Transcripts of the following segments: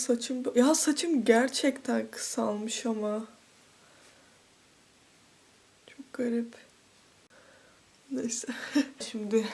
saçım... Ya saçım gerçekten kısalmış ama. Çok garip. Neyse. Şimdi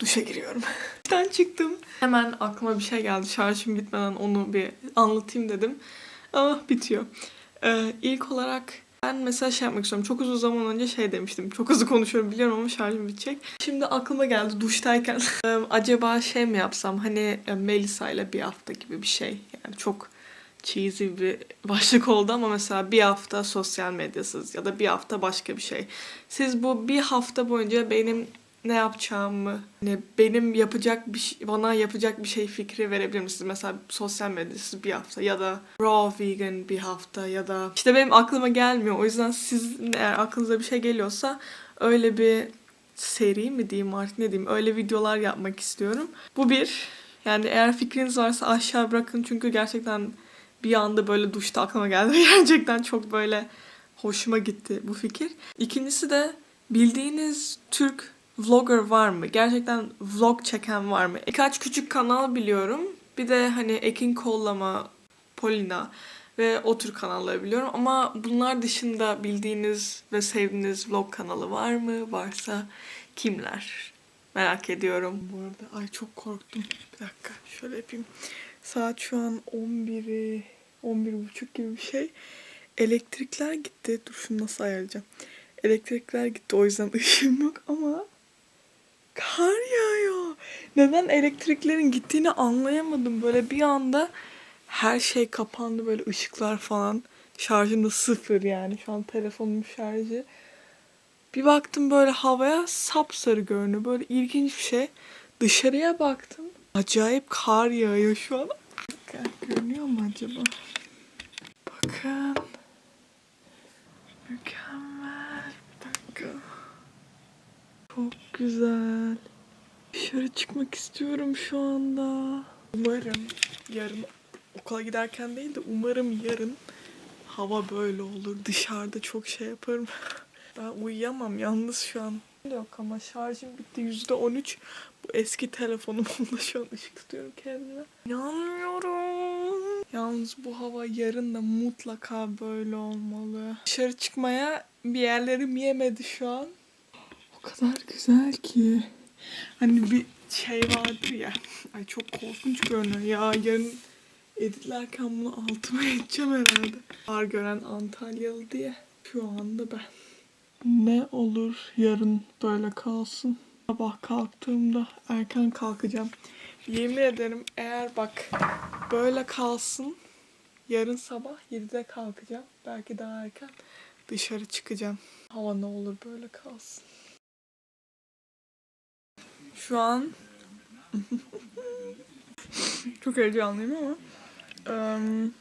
duşa giriyorum. Duştan çıktım. Hemen aklıma bir şey geldi. Şarjım bitmeden onu bir anlatayım dedim. Ama bitiyor. Ee, ilk olarak ben mesela şey yapmak istiyorum. Çok uzun zaman önce şey demiştim. Çok hızlı konuşuyorum biliyorum ama şarjım bitecek. Şimdi aklıma geldi duştayken. Acaba şey mi yapsam? Hani e, Melisa ile bir hafta gibi bir şey. Yani çok cheesy bir başlık oldu ama mesela bir hafta sosyal medyasız ya da bir hafta başka bir şey. Siz bu bir hafta boyunca benim ne yapacağımı, hani benim yapacak bir şey, bana yapacak bir şey fikri verebilir misiniz? Mesela sosyal medyasız bir hafta ya da raw vegan bir hafta ya da işte benim aklıma gelmiyor. O yüzden siz eğer aklınıza bir şey geliyorsa öyle bir seri mi diyeyim artık ne diyeyim öyle videolar yapmak istiyorum. Bu bir. Yani eğer fikriniz varsa aşağı bırakın çünkü gerçekten bir anda böyle duşta aklıma geldi. Gerçekten çok böyle hoşuma gitti bu fikir. İkincisi de bildiğiniz Türk vlogger var mı? Gerçekten vlog çeken var mı? Birkaç küçük kanal biliyorum. Bir de hani Ekin Kollama, Polina ve o tür kanalları biliyorum. Ama bunlar dışında bildiğiniz ve sevdiğiniz vlog kanalı var mı? Varsa kimler? Merak ediyorum. Bu arada ay çok korktum. Bir dakika şöyle yapayım. Saat şu an 11'i 11.30 gibi bir şey. Elektrikler gitti. Dur şunu nasıl ayarlayacağım. Elektrikler gitti o yüzden ışığım yok ama kar yağıyor. Neden elektriklerin gittiğini anlayamadım. Böyle bir anda her şey kapandı böyle ışıklar falan. Şarjım da sıfır yani şu an telefonum şarjı. Bir baktım böyle havaya sapsarı görünüyor. Böyle ilginç bir şey. Dışarıya baktım. Acayip kar yağıyor şu an. Görünüyor mu acaba? Bakın. Mükemmel. Bir dakika. Çok güzel. Dışarı çıkmak istiyorum şu anda. Umarım yarın okula giderken değil de umarım yarın hava böyle olur. Dışarıda çok şey yaparım. Ben uyuyamam yalnız şu an. Yok ama şarjım bitti yüzde on üç. Bu eski telefonum onda şu an ışık tutuyorum kendime. İnanmıyorum. Yalnız bu hava yarın da mutlaka böyle olmalı. Dışarı çıkmaya bir yerlerim yemedi şu an. O kadar güzel ki. Hani bir şey vardır ya. Ay çok korkunç görünüyor ya. Yarın editlerken bunu altıma edeceğim herhalde. Var gören Antalyalı diye. Şu anda ben. Ne olur yarın böyle kalsın. Sabah kalktığımda erken kalkacağım. Yemin ederim eğer bak böyle kalsın yarın sabah 7'de kalkacağım. Belki daha erken dışarı çıkacağım. Hava ne olur böyle kalsın. Şu an çok heyecanlıyım ama um,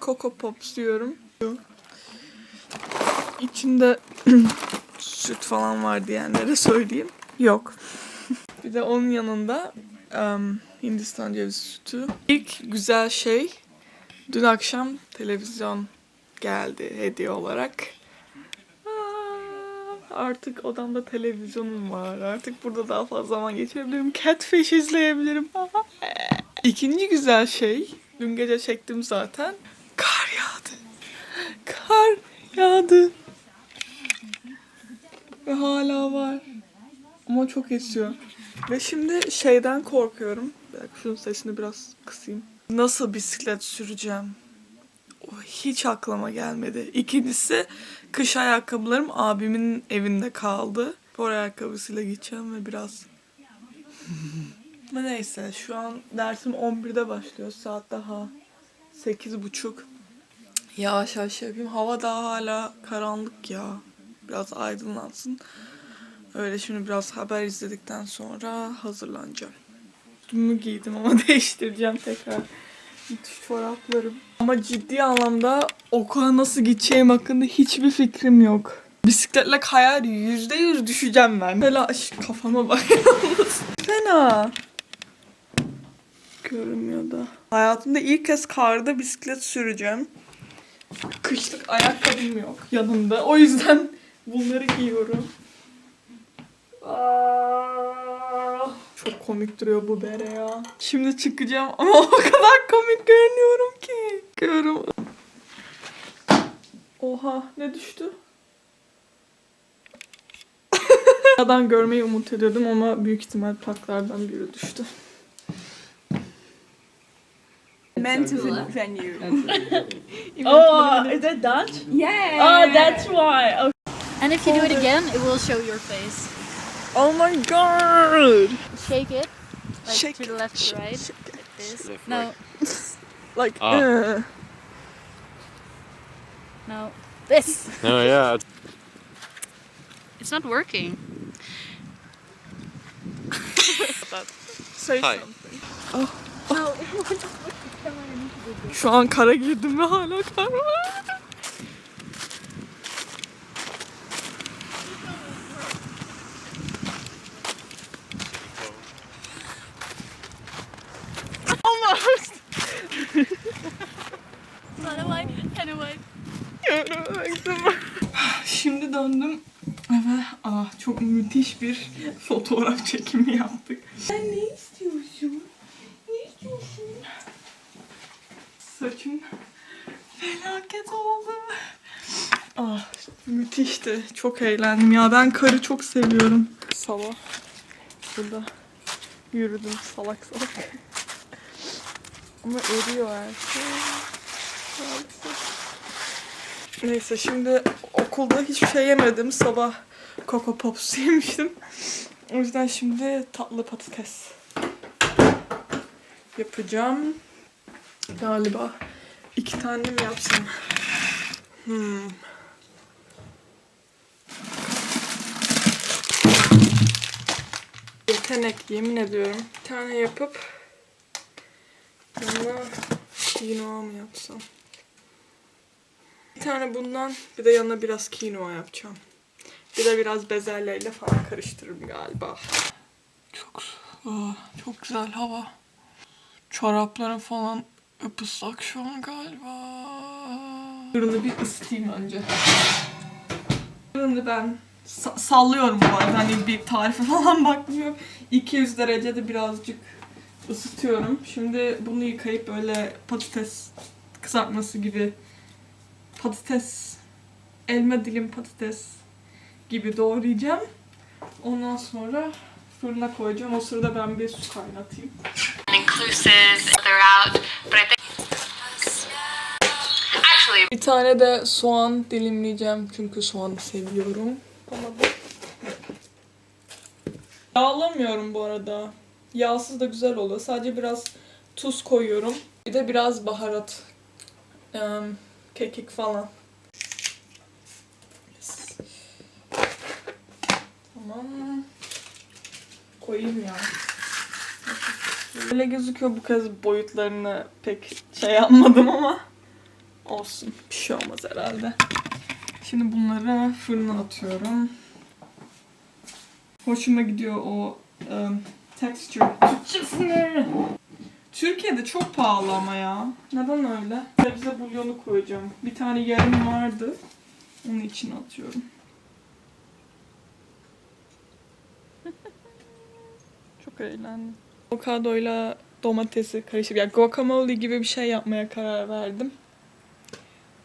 Coco Pops diyorum. İçinde süt falan var diyenlere söyleyeyim. Yok. bir de onun yanında um, Hindistan cevizi sütü. İlk güzel şey dün akşam televizyon geldi hediye olarak. Artık odamda televizyonum var. Artık burada daha fazla zaman geçirebilirim. Catfish izleyebilirim. İkinci güzel şey, dün gece çektim zaten. Kar yağdı. Kar yağdı. Ve hala var. Ama çok esiyor. Ve şimdi şeyden korkuyorum. Dakika şunun sesini biraz kısayım. Nasıl bisiklet süreceğim? Hiç aklıma gelmedi. İkincisi kış ayakkabılarım abimin evinde kaldı. Spor ayakkabısıyla gideceğim ve biraz... Neyse şu an dersim 11'de başlıyor. Saat daha 8.30. Yavaş yavaş yapayım. Hava daha hala karanlık ya. Biraz aydınlansın. Öyle şimdi biraz haber izledikten sonra hazırlanacağım. Üstümü giydim ama değiştireceğim tekrar. Müthiş çoraplarım. Ama ciddi anlamda okula nasıl gideceğim hakkında hiçbir fikrim yok. Bisikletle kayar yüzde yüz düşeceğim ben. Telaş kafama bak. Fena. Görünmüyor da. Hayatımda ilk kez karda bisiklet süreceğim. Kışlık ayakkabım yok yanımda. O yüzden bunları giyiyorum. Aa, Çok komik duruyor bu bere ya. Şimdi çıkacağım ama o kadar komik görünüyorum ki. Görüyorum. Oha ne düştü? Yadan görmeyi umut ediyordum ama büyük ihtimal plaklardan biri düştü. meant to venue. Oh, is that Dutch? Yeah. Oh, that's why. Okay. And if you do it again, it will show your face. Oh my god! Shake it. Like Shake to the left to right. Like this. No, Like, Ah. uh, no. This. No, yeah. It's not working. say Hi. something. Oh. Şu an kara girdim ve hala kar var. Bir fotoğraf çekimi yaptık. Sen ne istiyorsun? Ne istiyorsun? Saçım felaket oldu. Ah müthişti. Çok eğlendim ya. Ben karı çok seviyorum. Sabah burada yürüdüm salak salak. Ama eriyor her şey. Neyse şimdi okulda hiçbir şey yemedim. Sabah Coco Pops yemiştim. O yüzden şimdi tatlı patates yapacağım. Galiba iki tane mi yapsam? Hmm. Yetenek yemin ediyorum. Bir tane yapıp yanına quinoa mı yapsam? Bir tane bundan bir de yanına biraz quinoa yapacağım. Bir de biraz bezelyeyle falan karıştırırım galiba. Çok çok güzel hava. Çoraplarım falan ıpıslak şu an galiba. Fırını bir ısıtayım önce. Fırını ben sa- sallıyorum bu arada. Hani bir tarife falan bakmıyorum. 200 derecede birazcık ısıtıyorum. Şimdi bunu yıkayıp böyle patates kızartması gibi patates, elma dilim patates gibi doğrayacağım. Ondan sonra fırına koyacağım. O sırada ben bir su kaynatayım. Bir tane de soğan dilimleyeceğim çünkü soğanı seviyorum. Tamam. Yağlamıyorum bu arada. Yağsız da güzel oluyor. Sadece biraz tuz koyuyorum. Bir de biraz baharat. Em, kekik falan. Tamam. Koyayım ya. Öyle gözüküyor bu kez boyutlarını pek şey yapmadım ama olsun. Bir şey olmaz herhalde. Şimdi bunları fırına atıyorum. Hoşuma gidiyor o um, texture. Türkçesi ne? Türkiye'de çok pahalı ama ya. Neden öyle? Sebze bulyonu koyacağım. Bir tane yarım vardı. Onun için atıyorum. Çok eğlendim. Avokadoyla domatesi karıştırıp yani guacamole gibi bir şey yapmaya karar verdim.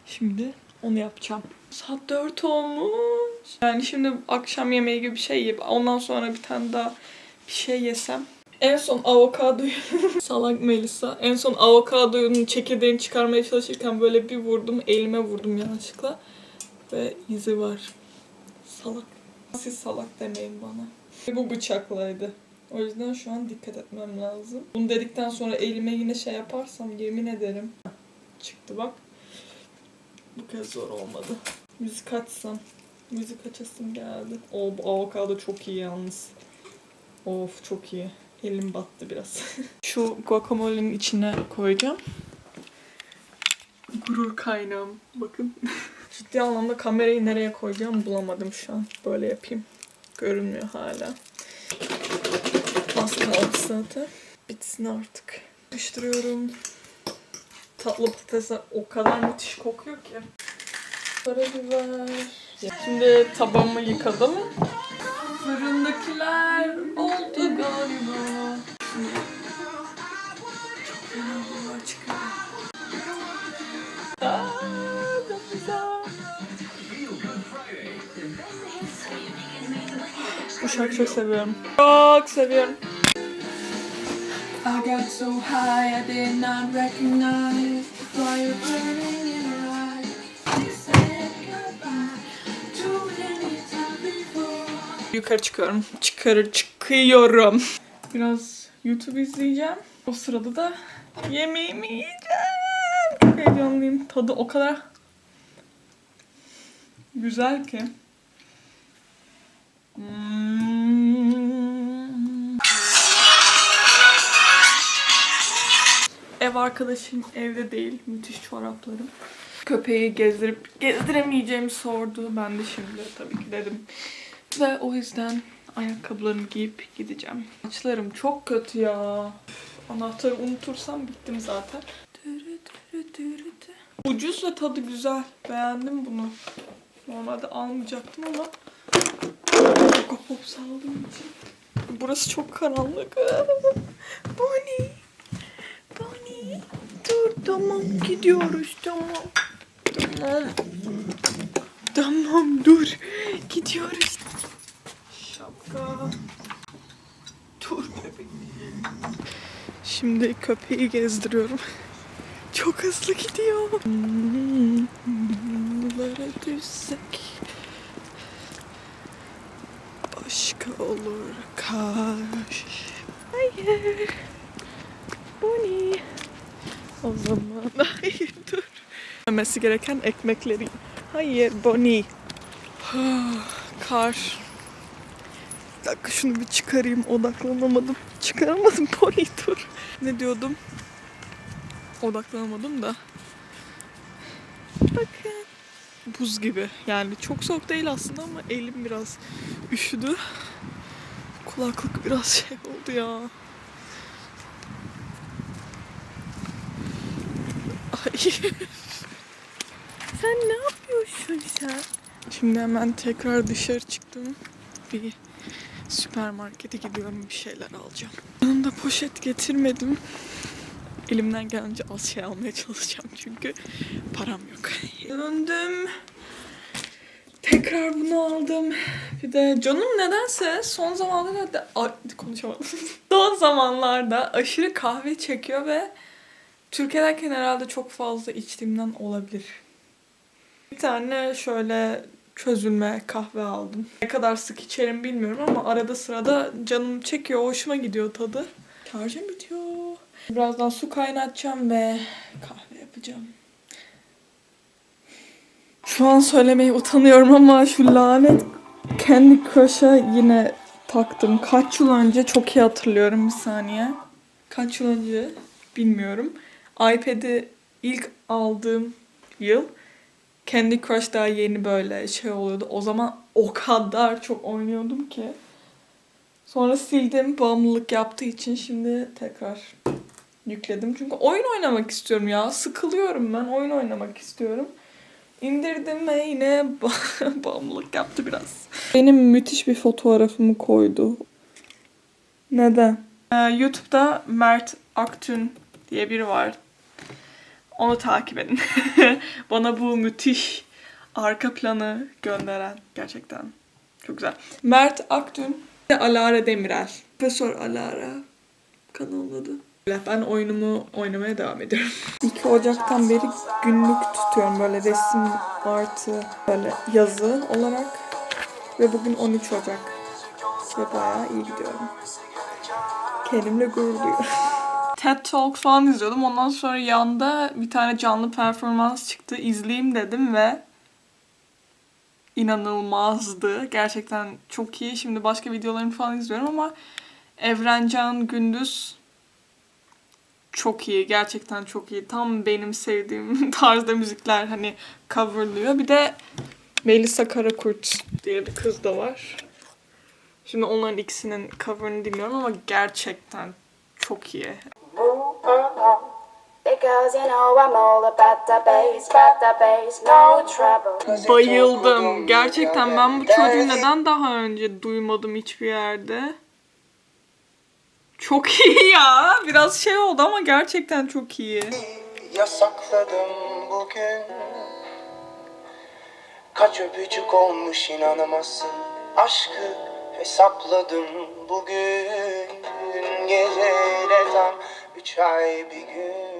Şimdi onu yapacağım. Saat 4 olmuş. Yani şimdi akşam yemeği gibi bir şey yiyip ondan sonra bir tane daha bir şey yesem. En son avokadoyu salak Melisa. En son avokadonun çekirdeğini çıkarmaya çalışırken böyle bir vurdum. Elime vurdum yanlışlıkla. Ve izi var. Salak. Siz salak demeyin bana. Bu bıçaklaydı. O yüzden şu an dikkat etmem lazım. Bunu dedikten sonra elime yine şey yaparsam yemin ederim. Çıktı bak. Bu kez zor olmadı. Müzik açsam. Müzik açasım geldi. O avokado çok iyi yalnız. Of çok iyi. Elim battı biraz. Şu guacamole'nin içine koyacağım. Gurur kaynağım. Bakın. Ciddi anlamda kamerayı nereye koyacağım bulamadım şu an. Böyle yapayım. Görünmüyor hala. Az kaldı zaten. Bitsin artık. Karıştırıyorum. Tatlı patatesler o kadar müthiş kokuyor ki. Karabiber. Şimdi tabağımı yıkadım. Fırındakiler oldu galiba. Şimdi çok güzel. Bu şarkıyı çok seviyorum. Çok seviyorum. I got so high I did not recognize the fire burning in her eyes. She said goodbye too many times before. Yukarı çıkıyorum. Çıkarı çıkıyorum. Biraz YouTube izleyeceğim. O sırada da yemeğimi yiyeceğim. Çok heyecanlıyım. Tadı o kadar güzel ki. Mm. Ev arkadaşım evde değil. Müthiş çoraplarım. Köpeği gezdirip gezdiremeyeceğimi sordu. Ben de şimdi tabii ki dedim. Ve o yüzden ayakkabılarımı giyip gideceğim. Saçlarım çok kötü ya. Anahtarı unutursam bittim zaten. Ucuz ve tadı güzel. Beğendim bunu. Normalde almayacaktım ama Coco Pops aldığım için. Burası çok karanlık. Bonnie. Bonnie. Dur tamam gidiyoruz tamam. Tamam. Tamam dur. Gidiyoruz. Şapka. Dur bebeğim. Şimdi köpeği gezdiriyorum. Çok hızlı gidiyor. Hmm, Bunlara düşsek başka olur kaş. Hayır. Bonnie. O zaman hayır dur. Yemesi gereken ekmekleri. Hayır Bonnie. Kar. Bir dakika şunu bir çıkarayım. Odaklanamadım. Çıkaramadım Bonnie dur. Ne diyordum? Odaklanamadım da. Bakın. Buz gibi. Yani çok soğuk değil aslında ama elim biraz üşüdü. Kulaklık biraz şey oldu ya. Ay. sen ne yapıyorsun sen? Şimdi hemen tekrar dışarı çıktım. Bir süpermarkete gidiyorum bir şeyler alacağım. Yanımda poşet getirmedim. Elimden gelince az şey almaya çalışacağım çünkü param yok. Döndüm. Tekrar bunu aldım. Bir de canım nedense son zamanlarda Ay, konuşamadım. son zamanlarda aşırı kahve çekiyor ve Türkiye'deyken herhalde çok fazla içtiğimden olabilir. Bir tane şöyle çözülme kahve aldım. Ne kadar sık içerim bilmiyorum ama arada sırada canım çekiyor, hoşuma gidiyor tadı. Şarjım bitiyor. Birazdan su kaynatacağım ve kahve yapacağım. Şu an söylemeye utanıyorum ama şu lanet Candy Crush'a yine taktım. Kaç yıl önce çok iyi hatırlıyorum bir saniye. Kaç yıl önce bilmiyorum. iPad'i ilk aldığım yıl Candy Crush daha yeni böyle şey oluyordu. O zaman o kadar çok oynuyordum ki. Sonra sildim bağımlılık yaptığı için şimdi tekrar yükledim. Çünkü oyun oynamak istiyorum ya. Sıkılıyorum ben. Oyun oynamak istiyorum. İndirdim ve yine ba- bağımlılık yaptı biraz. Benim müthiş bir fotoğrafımı koydu. Neden? Ee, YouTube'da Mert Aktün diye biri var. Onu takip edin. Bana bu müthiş arka planı gönderen gerçekten çok güzel. Mert Aktün ve Alara Demirel. Profesör Alara kanalın adı. Ben oyunumu oynamaya devam ediyorum. 2 Ocak'tan beri günlük tutuyorum böyle resim artı böyle yazı olarak. Ve bugün 13 Ocak. Ve bayağı iyi gidiyorum. Kendimle gurur duyuyorum. TED Talks falan izliyordum. Ondan sonra yanda bir tane canlı performans çıktı. İzleyeyim dedim ve inanılmazdı. Gerçekten çok iyi. Şimdi başka videolarını falan izliyorum ama Evrencan Gündüz çok iyi. Gerçekten çok iyi. Tam benim sevdiğim tarzda müzikler hani coverlıyor. Bir de Melisa Karakurt diye bir kız da var. Şimdi onların ikisinin coverını dinliyorum ama gerçekten çok iyi. Bayıldım. Gerçekten ben bu çocuğu neden daha önce duymadım hiçbir yerde? Çok iyi ya. Biraz şey oldu ama gerçekten çok iyi. Yasakladım bugün Kaç öpücük olmuş inanamazsın Aşkı hesapladım bugün Geceyle tam üç ay bir gün